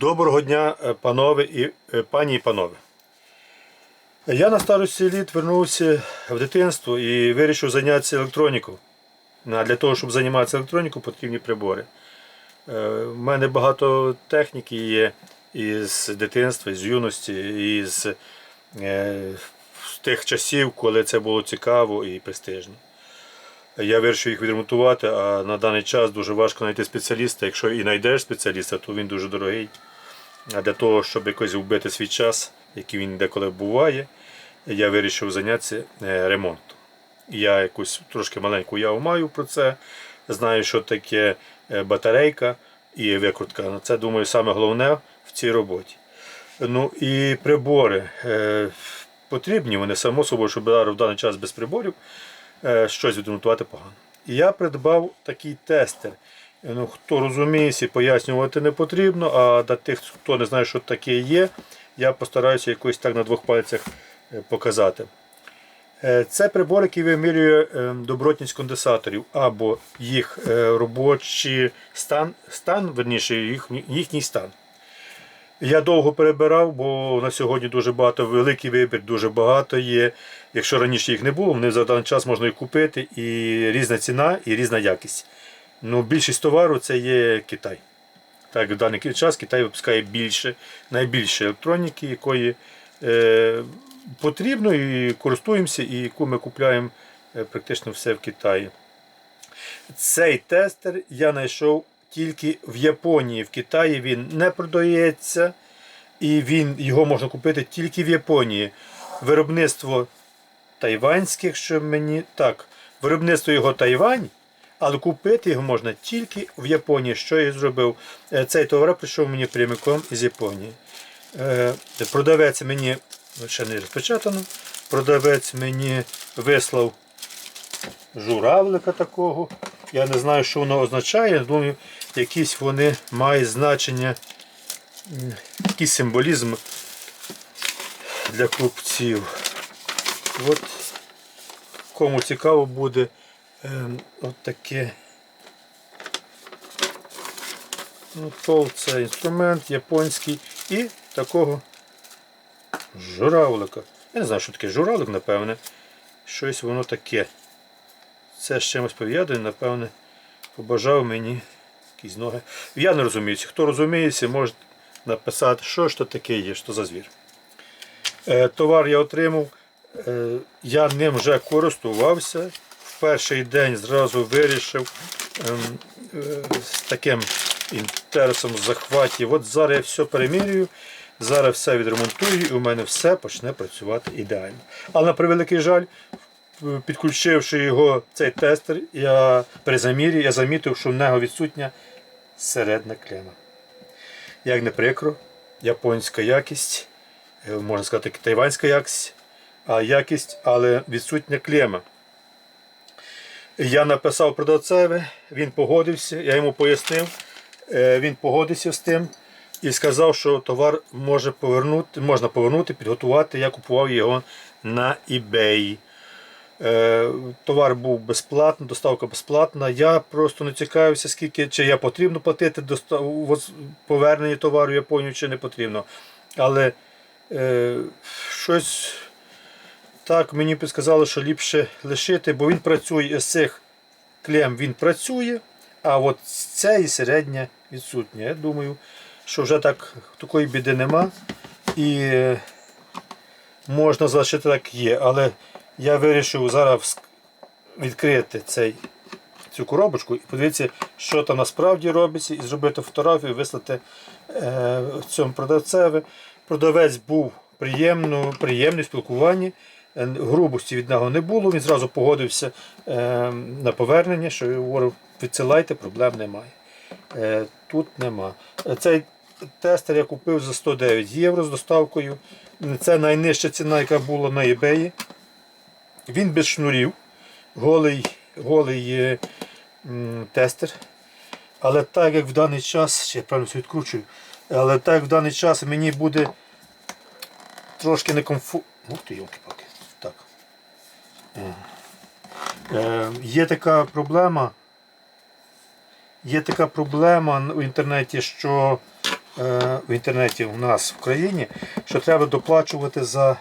Доброго дня, е, панове і е, пані і панове. Я на старості літ вернувся в дитинство і вирішив зайнятися електронікою. А для того, щоб займатися електронікою, потрібні прибори. У мене багато техніки є із дитинства, з юності, із е, з тих часів, коли це було цікаво і престижно. Я вирішив їх відремонтувати, а на даний час дуже важко знайти спеціаліста. Якщо і знайдеш спеціаліста, то він дуже дорогий. А для того, щоб якось вбити свій час, який він деколи буває, я вирішив зайнятися е, ремонтом. Я якусь трошки маленьку уяву маю про це. Знаю, що таке е, батарейка і викрутка. Це, думаю, саме головне в цій роботі. Ну і прибори е, потрібні, вони само собою, щоб зараз в даний час без приборів щось відремонтувати погано. І я придбав такий тестер. Ну, хто розуміється, пояснювати не потрібно, а для тих, хто не знає, що таке є, я постараюся якось так на двох пальцях е, показати. Е, Це прибор, який вимірює е, добротність конденсаторів або їх е, робочий стан, стан верніше, їх, їхній стан. Я довго перебирав, бо на сьогодні дуже багато, великий вибір, дуже багато є. Якщо раніше їх не було, вони за даний час можна їх купити, і різна ціна, і різна якість. Ну, більшість товару це є Китай. Так, в даний час Китай випускає більше, найбільше електроніки, якої е, потрібно і користуємося, і яку ми купуємо е, практично все в Китаї. Цей тестер я знайшов тільки в Японії. В Китаї він не продається, і він, його можна купити тільки в Японії. Виробництво тайванське, якщо мені так, виробництво його Тайвань. Але купити його можна тільки в Японії. Що я зробив? Е, Цей товар прийшов мені прямиком з Японії. Е, Продавець мені ще не розпечатано. Продавець мені вислав журавлика такого. Я не знаю, що воно означає. Думаю, якісь вони мають значення, якийсь символізм для купців. От кому цікаво буде ем, от таке. Ну, Тол це інструмент японський і такого журавлика. Я не знаю, що таке журавлик, напевне. Щось воно таке. Це з чимось пов'язане, напевне, побажав мені якісь ноги. Я не розуміюся. Хто розуміється, може написати, що ж то таке є, що за звір. Е, товар я отримав. Е, я ним вже користувався. В перший день зразу вирішив ем, е, з таким інтересом захватів. От зараз я все перемірюю, зараз все відремонтую і у мене все почне працювати ідеально. Але на превеликий жаль, підключивши його цей тестер, я при замірі я замітив, що в нього відсутня середня клема. Як не прикро, японська якість, е, можна сказати, тайванська якість, якість, але відсутня клема. Я написав продавцеві, він погодився, я йому пояснив, е, він погодився з тим і сказав, що товар може повернути, можна повернути, підготувати. Я купував його на eBay. Е, Товар був безплатний, доставка безплатна. Я просто не цікавився, скільки чи я потрібно платити повернення товару в Японію, чи не потрібно. Але е, щось так мені підказали, що ліпше лишити, бо він працює з цих клем він працює, а от це і середня відсутня. Я думаю, що вже так такої біди нема. І е, можна залишити так є. Але я вирішив зараз відкрити цей, цю коробочку і подивитися, що там насправді робиться, і зробити фотографію, вислати е, цьому продавцеві. Продавець був приємно, приємний в спілкуванні. Е, Грубості від нього не було, він зразу погодився е, на повернення, що говорив, відсилайте, проблем немає. Е, тут нема. Е, Цей тестер я купив за 109 євро з доставкою. Це найнижча ціна, яка була на eBay. Він без шнурів, голий, голий м, тестер. Але так як в даний час, ще правильно все відкручую, але так як в даний час мені буде трошки некомфортно. Ух ти, йолки-палки. Так. Е, е, є така проблема. Є така проблема в інтернеті, що е, в інтернеті у нас в країні, що треба доплачувати за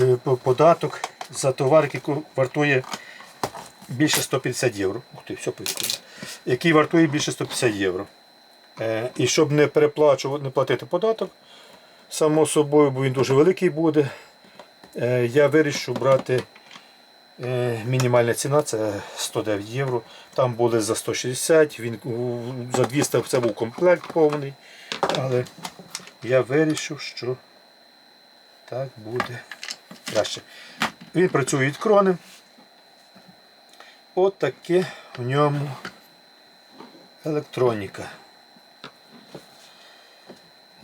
е, податок за товар, який вартує більше 150 євро. Ух ти, все поїхало. Який вартує більше 150 євро. Е, І щоб не переплачувати, не платити податок, само собою, бо він дуже великий буде, е, я вирішив брати е, мінімальна ціна це 109 євро. Там були за 160, він за 200 це був комплект повний. Але я вирішив, що так буде краще. Він працює від крони. От таке в ньому електроніка.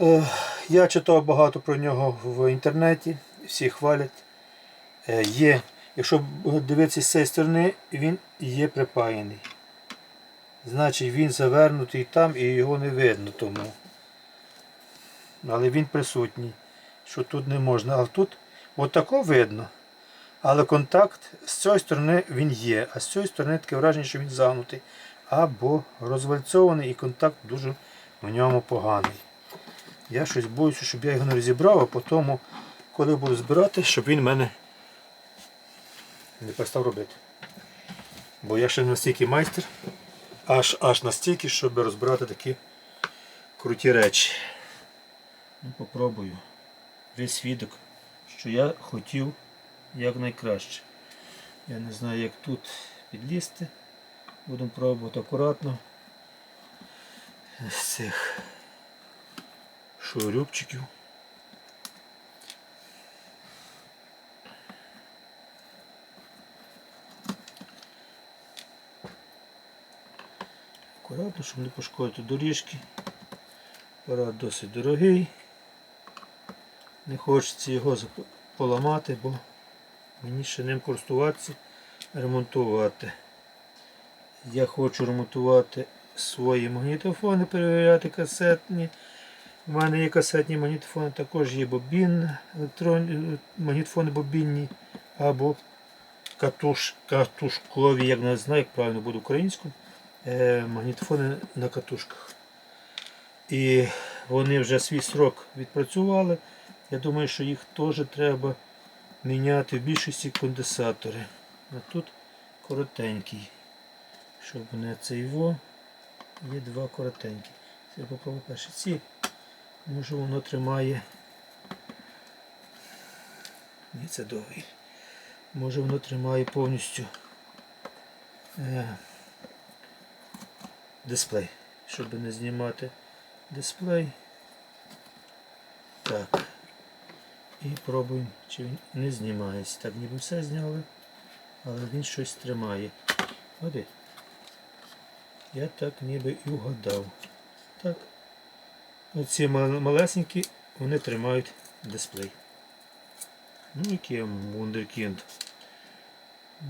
Е, Я читав багато про нього в інтернеті, всі хвалять. Е, Є, якщо дивитися з цієї сторони, він є припаяний. Значить він завернутий там і його не видно тому. Але він присутній. Що тут не можна. А тут от тако видно. Але контакт з цієї сторони він є, а з цієї сторони таке враження, що він загнутий. Або розвальцований і контакт дуже в ньому поганий. Я щось боюся, щоб я його не розібрав, а потім, коли буду збирати, щоб він мене не перестав робити. Бо я ще не настільки майстер, аж аж настільки, щоб розбирати такі круті речі. Ну, попробую. Весь свідок, що я хотів якнайкраще. Я не знаю, як тут підлізти. Будемо пробувати акуратно. З цих шурупчиків. Акуратно, щоб не пошкодити доріжки. Апарат досить дорогий. Не хочеться його поламати, бо мені ще ним користуватися, ремонтувати. Я хочу ремонтувати свої магнітофони, перевіряти касетні. У мене є касетні магнітофони, також є бобін, електрон... магнітофони бобінні або катуш... катушкові, як не знаю, як правильно буде українською, е, магнітофони на катушках. І вони вже свій срок відпрацювали. Я думаю, що їх теж треба міняти в більшості конденсатори. А тут коротенький. Щоб не цей во, є два коротенькі. Це я попробую перші ці. Може воно тримає. Ні, це довгий. Може воно тримає повністю е, дисплей, щоб не знімати дисплей. Так. І пробуємо, чи він не знімається. Так, ніби все зняли, але він щось тримає. Ходи. Я так ніби і вгадав. Так. Оці малесенькі, вони тримають дисплей. Ну, який вундеркінд.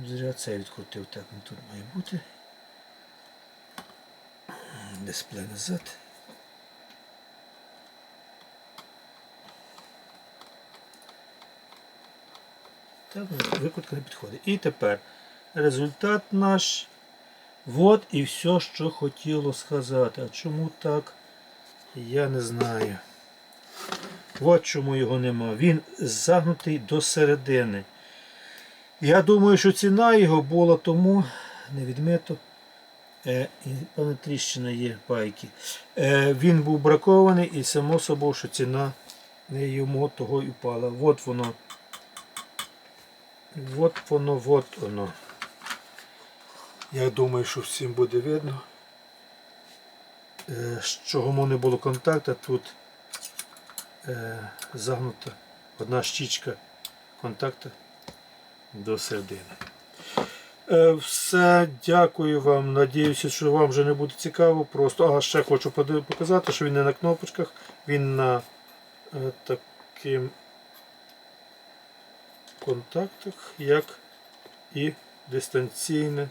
Зря це відкрутив. Так, він тут має бути. Дисплей назад. Так, викрутка не підходить. І тепер результат наш. Вот і все, що хотіло сказати. А чому так? Я не знаю. От чому його нема. Він загнутий до середини. Я думаю, що ціна його була тому, не відмито. Е, і, певно, тріщина є пайки. Е, він був бракований і само собою, що ціна не йому того і впала. От воно. От воно, от воно. Я думаю, що всім буде видно. Е, з чого не було контакту, тут е, загнута одна щічка контакту до середини. Е, все, дякую вам. Надіюся, що вам вже не буде цікаво. Просто а ще хочу показати, що він не на кнопочках, він на таким контактах, як і дистанційне,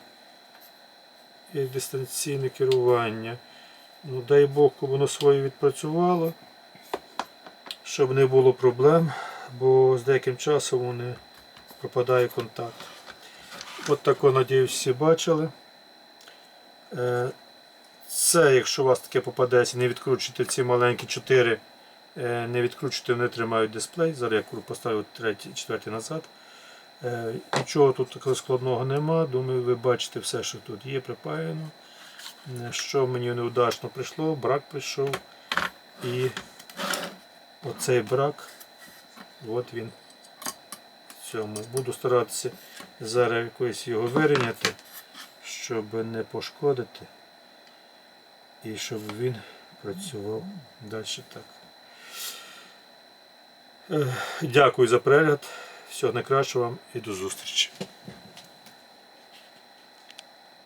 і дистанційне керування. Ну, дай Бог, щоб воно своє відпрацювало, щоб не було проблем, бо з деяким часом вони пропадає контакт. От тако, надіюсь, всі бачили. Е, Це, якщо у вас таке попадеться, не відкручуйте ці маленькі 4, е, не відкручуйте, вони тримають дисплей. Зараз я поставив третій, четвертий назад. Е, Нічого тут такого складного нема. Думаю, ви бачите все, що тут є, припаяно. Е, Що мені неудачно прийшло, брак прийшов. І оцей брак, от він в цьому. Буду старатися зараз якось його вирівняти, щоб не пошкодити. І щоб він працював далі так. Е, Дякую за перегляд. Всього найкращого вам і до зустрічі.